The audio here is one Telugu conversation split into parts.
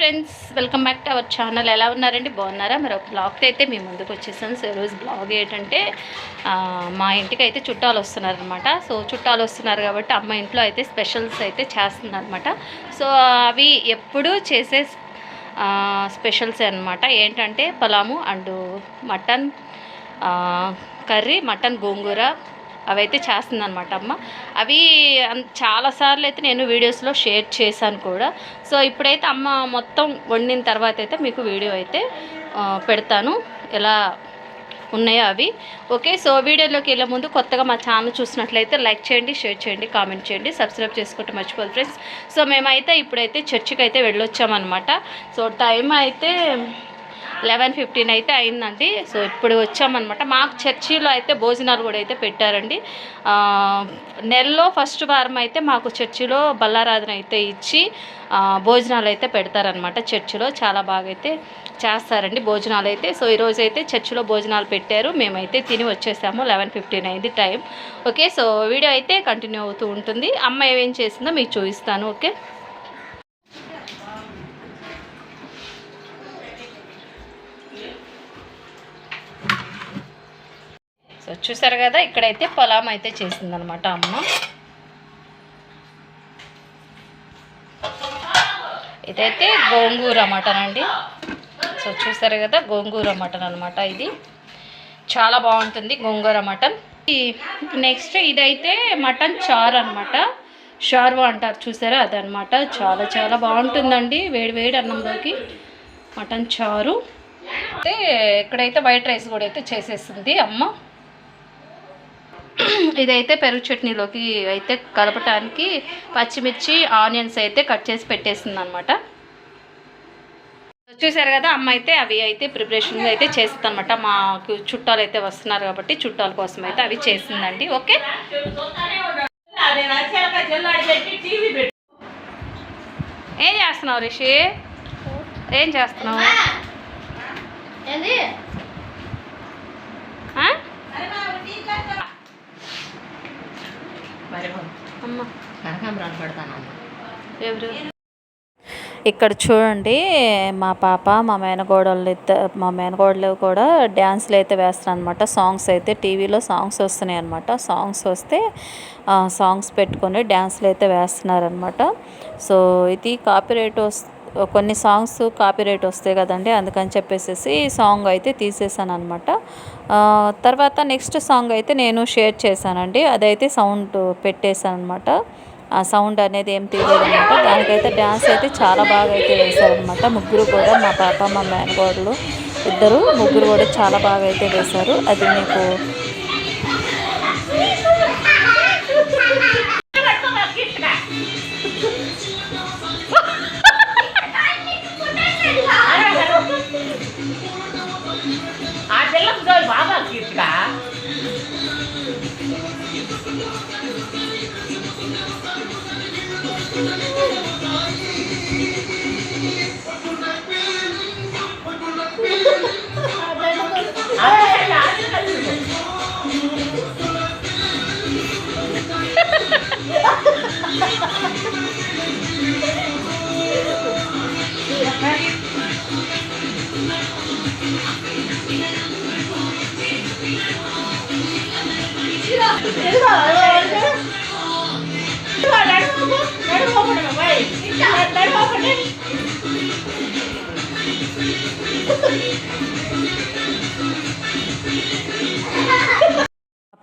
Friends welcome back to our channel ఎలా ఉన్నారండి? బాగున్నారా? మరి ఒక బ్లాగ్తో అయితే మేము ముందుకు వచ్చేసాను. సో ఈరోజు బ్లాగ్ ఏంటంటే మా ఇంటికి అయితే చుట్టాలు వస్తున్నారనమాట సో చుట్టాలు వస్తున్నారు కాబట్టి అమ్మ ఇంట్లో అయితే స్పెషల్స్ అయితే చేస్తుందన్నమాట. సో అవి ఎప్పుడూ చేసే స్పెషల్స్ అనమాట ఏంటంటే Palamu and mutton curry mutton gongura అవైతే చేస్తుందన్నమాట అమ్మ. అవి అన్- చాలాసార్లు అయితే నేను వీడియోస్లో షేర్ చేశాను కూడా. సో ఇప్పుడైతే అమ్మ మొత్తం వండిన తర్వాత అయితే మీకు వీడియో అయితే పెడతాను. ఎలా ఉన్నాయో అవి. ఓకే సో వీడియోలోకి వెళ్ళే ముందు కొత్తగా మా ఛానల్ చూసినట్లయితే లైక్ చేయండి షేర్ చేయండి కామెంట్ చేయండి సబ్స్క్రైబ్ చేసుకుంటే మర్చిపోదు ఫ్రెండ్స్. సో మేమైతే ఇప్పుడైతే చర్చికి అయితే వెళ్ళొచ్చామన్నమాట. సో టైం అయితే లెవెన్ ఫిఫ్టీన్ అయితే అయిందండి. సో ఇప్పుడు వచ్చామన్నమాట. మాకు చర్చిలో అయితే భోజనాలు కూడా అయితే పెట్టారండి. నెలలో ఫస్ట్ వారం అయితే మాకు చర్చిలో బల్లారాధన అయితే ఇచ్చి భోజనాలు అయితే పెడతారనమాట చర్చిలో. చాలా బాగా అయితే చేస్తారండి భోజనాలు అయితే. సో ఈరోజు అయితే చర్చిలో భోజనాలు పెట్టారు. మేమైతే తిని వచ్చేసాము. లెవెన్ ఫిఫ్టీన్ అయింది టైం. ఓకే సో వీడియో అయితే కంటిన్యూ అవుతూ ఉంటుంది. అమ్మ ఏమేం చేసిందో మీకు చూపిస్తాను. ఓకే. సో చూసారు కదా ఇక్కడైతే పొలాం అయితే చేసిందనమాట అమ్మ. ఇదైతే గోంగూర మటన్ అండి. సో చూసారు కదా గోంగూర మటన్ అనమాట ఇది. చాలా బాగుంటుంది గోంగూర మటన్. నెక్స్ట్ ఇదైతే మటన్ చారు అనమాట. షార్వా అంటారు చూసారా అదనమాట. చాలా చాలా బాగుంటుందండి. వేడి వేడి అన్నంలోకి మటన్ చారు. అయితే ఇక్కడైతే వైట్ రైస్ కూడా అయితే చేసేస్తుంది అమ్మ. ఇదైతే పెరుగు చట్నీలోకి అయితే కలపటానికి పచ్చిమిర్చి ఆనియన్స్ అయితే కట్ చేసి పెట్టేసింది అనమాట చూసారు కదా అమ్మ అయితే అవి అయితే ప్రిపరేషన్ అయితే చేస్తుంది అనమాట మాకు చుట్టాలు అయితే వస్తున్నారు కాబట్టి చుట్టాల కోసం అయితే అవి చేసిందండి. ఓకే? ఏం చేస్తున్నావు రిషి? ఏం చేస్తున్నావు ఆ? అమ్మ. కనకాంబరాలు పెడతానమ్మా ఎవరు? ఇక్కడ చూడండి మా పాప మా మేనగోడలు మా మేనగోడలు కూడా డ్యాన్స్లు అయితే వేస్తారు అనమాట సాంగ్స్ అయితే టీవీలో సాంగ్స్ వస్తున్నాయి అనమాట సాంగ్స్ వస్తే ఆ సాంగ్స్ పెట్టుకొని డ్యాన్స్లు అయితే వేస్తున్నారనమాట సో ఇది కాపీరైట్ వస్ కొన్ని సాంగ్స్ కాపీరైట్ వస్తాయి కదండి అందుకని చెప్పేసి సాంగ్ అయితే తీసేసాను అనమాట తర్వాత నెక్స్ట్ సాంగ్ అయితే నేను షేర్ చేశానండి అదైతే సౌండ్ పెట్టేశాను అనమాట ఆ సౌండ్ అనేది ఏం తీయలేదనమాట దానికైతే డ్యాన్స్ అయితే చాలా బాగా అయితే వేశారనమాట ముగ్గురు కూడా మా పాప మా మేనగోడలు ఇద్దరు ముగ్గురు కూడా చాలా బాగా అయితే వేశారు. అది మీకు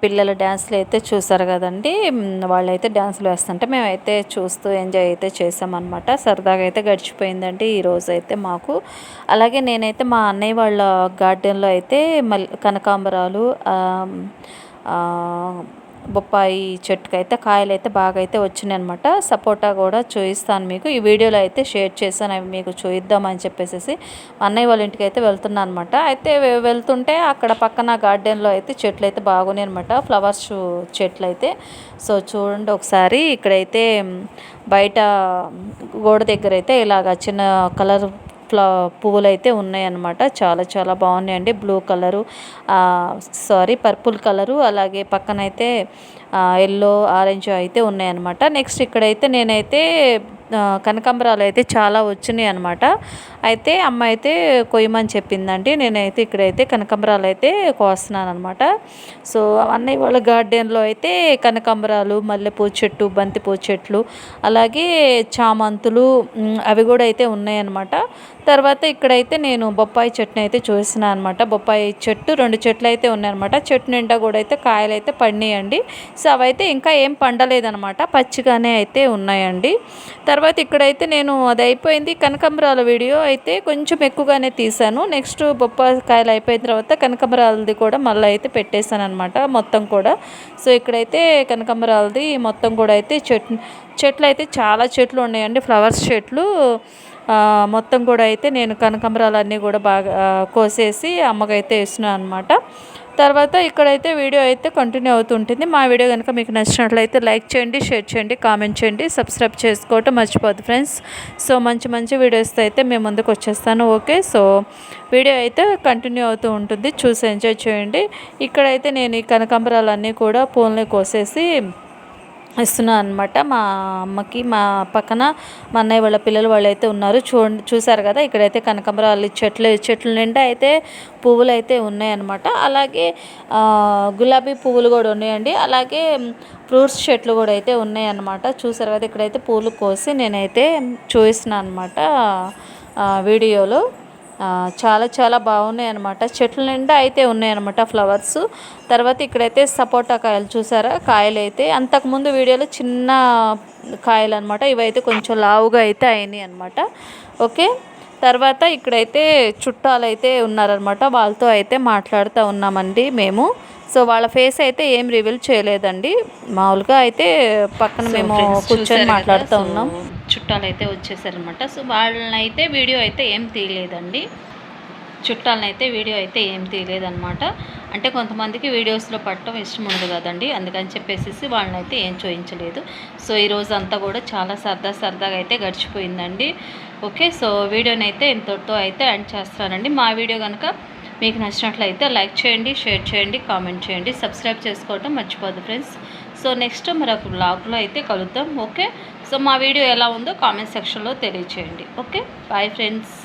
పిల్లల డ్యాన్స్లు అయితే చూసారు కదండి. వాళ్ళైతే డ్యాన్స్లు వేస్తుంటే మేమైతే చూస్తూ ఎంజాయ్ అయితే చేసామన్నమాట. సరదాగా అయితే గడిచిపోయిందండి ఈరోజు అయితే మాకు. అలాగే నేనైతే మా అన్నయ్య వాళ్ళ గార్డెన్లో అయితే మల్ కనకాంబరాలు బొప్పాయి చెట్టుకైతే అయితే కాయలు అయితే బాగా అయితే వచ్చినాయి అనమాట సపోటా కూడా చూపిస్తాను మీకు. ఈ వీడియోలో అయితే షేర్ చేశాను అవి మీకు చూయిద్దామని చెప్పేసి అన్నయ్య వాళ్ళ ఇంటికి అయితే వెళ్తున్నాను అనమాట అయితే వెళ్తుంటే అక్కడ పక్కన గార్డెన్లో అయితే చెట్లు అయితే బాగున్నాయి అనమాట ఫ్లవర్స్ చెట్లు అయితే సో చూడండి ఒకసారి. ఇక్కడైతే బయట గోడ దగ్గర అయితే ఇలాగ చిన్న కలర్ ఫ్లా పువ్వులు అయితే ఉన్నాయన్నమాట. చాలా చాలా బాగున్నాయండి. Blue colour sorry purple colour అలాగే పక్కనైతే ఎల్లో ఆరెంజ్ అయితే ఉన్నాయన్నమాట. నెక్స్ట్ ఇక్కడైతే నేనైతే కనకాంబరాలు అయితే చాలా వచ్చినాయి అనమాట అయితే అమ్మ అయితే కొయ్యమని చెప్పిందండి. నేనైతే ఇక్కడైతే కనకాంబరాలు అయితే కోస్తున్నాను అనమాట సో అన్నయ్య వాళ్ళ గార్డెన్లో అయితే కనకాంబరాలు మల్లెపూ చెట్టు బంతిపూ చెట్లు అలాగే చామంతులు అవి కూడా అయితే ఉన్నాయన్నమాట తర్వాత ఇక్కడైతే నేను బొప్పాయి చెట్టుని అయితే చూసినా అనమాట బొప్పాయి చెట్టు రెండు చెట్లు అయితే ఉన్నాయన్నమాట చెట్టు నిండా కూడా అయితే కాయలు అయితే పడినాయండి సో అవైతే ఇంకా ఏం పండలేదనమాట పచ్చిగానే అయితే ఉన్నాయండి. తర్వాత తర్వాత ఇక్కడైతే నేను అది అయిపోయింది కనకాంబరాల వీడియో అయితే కొంచెం ఎక్కువగానే తీసాను నెక్స్ట్ బొప్పాయి కాయలు అయిపోయిన తర్వాత కనకాంబరాలది కూడా మళ్ళీ అయితే పెట్టేశాను అనమాట మొత్తం కూడా. సో ఇక్కడైతే కనకాంబరాలది మొత్తం కూడా అయితే చెట్లు చెట్లు అయితే చాలా చెట్లు ఉన్నాయండి. ఫ్లవర్స్ చెట్లు. మొత్తం కూడా అయితే నేను కనకంబరాలన్నీ కూడా బాగా కోసేసి అమ్మకైతే ఇస్తున్నాను అనమాట తర్వాత ఇక్కడైతే వీడియో అయితే కంటిన్యూ అవుతుంటుంది. మా వీడియో కనుక మీకు నచ్చినట్లయితే లైక్ చేయండి షేర్ చేయండి కామెంట్ చేయండి సబ్స్క్రైబ్ చేసుకోవటం మర్చిపోద్దు ఫ్రెండ్స్. సో మంచి మంచి వీడియోస్తో అయితే మేము ముందుకు వచ్చేస్తాను. ఓకే? సో వీడియో అయితే కంటిన్యూ అవుతూ ఉంటుంది. చూసి ఎంజాయ్ చేయండి. ఇక్కడైతే నేను ఈ కనకాంబరాలన్నీ కూడా పూలని కోసేసి ఇస్తున్నాను అనమాట మా అమ్మకి మా పక్కన మా అన్నయ్య వాళ్ళ పిల్లలు వాళ్ళైతే ఉన్నారు. చూ చూసారు కదా ఇక్కడైతే కనకాంబరాలు చెట్లు చెట్ల నిండా అయితే పువ్వులు అయితే ఉన్నాయన్నమాట. అలాగే గులాబీ పువ్వులు కూడా ఉన్నాయండి. అలాగే ఫ్రూట్స్ చెట్లు కూడా అయితే ఉన్నాయన్నమాట. చూసారు కదా ఇక్కడైతే పూలు కోసి నేనైతే చూపిస్తున్నాను అనమాట వీడియోలో. చాలా చాలా బాగున్నాయి అనమాట చెట్ల నిండా అయితే ఉన్నాయన్నమాట ఫ్లవర్స్. తర్వాత ఇక్కడైతే సపోటా కాయలు చూసారా? కాయలు అయితే అంతకుముందు వీడియోలో చిన్న కాయలు అనమాట ఇవైతే కొంచెం లావుగా అయితే అయినాయి అనమాట ఓకే? తర్వాత ఇక్కడైతే చుట్టాలు అయితే ఉన్నారనమాట వాళ్ళతో అయితే మాట్లాడుతూ ఉన్నామండి మేము. సో వాళ్ళ ఫేస్ అయితే ఏం రివీల్ చేయలేదండి. మామూలుగా అయితే పక్కన మేము కూర్చొని మాట్లాడుతూ ఉన్నాం. చుట్టాలు అయితే వచ్చేసారనమాట సో వాళ్ళని అయితే వీడియో అయితే ఏం తీయలేదండి. చుట్టాలని అయితే వీడియో అయితే ఏం తీయలేదన్నమాట. అంటే కొంతమందికి వీడియోస్లో పట్టడం ఇష్టం ఉండదు కదండి. అందుకని చెప్పేసి వాళ్ళని అయితే ఏం చూపించలేదు సో ఈ రోజు అంతా కూడా చాలా సరదా సరదాగా అయితే గడిచిపోయిందండి. ఓకే సో వీడియోని అయితే ఇంతటితో అయితే ఎండ్ చేస్తానండి మా వీడియో కనుక మీకు నచ్చినట్లయితే లైక్ చేయండి షేర్ చేయండి కామెంట్ చేయండి సబ్స్క్రైబ్ చేసుకోవటం మర్చిపోద్దు ఫ్రెండ్స్. సో నెక్స్ట్ మరొక బ్లాగ్లో అయితే కలుద్దాం ఓకే? సో మా వీడియో ఎలా ఉందో కామెంట్ సెక్షన్లో తెలియచేయండి ఓకే? Bye friends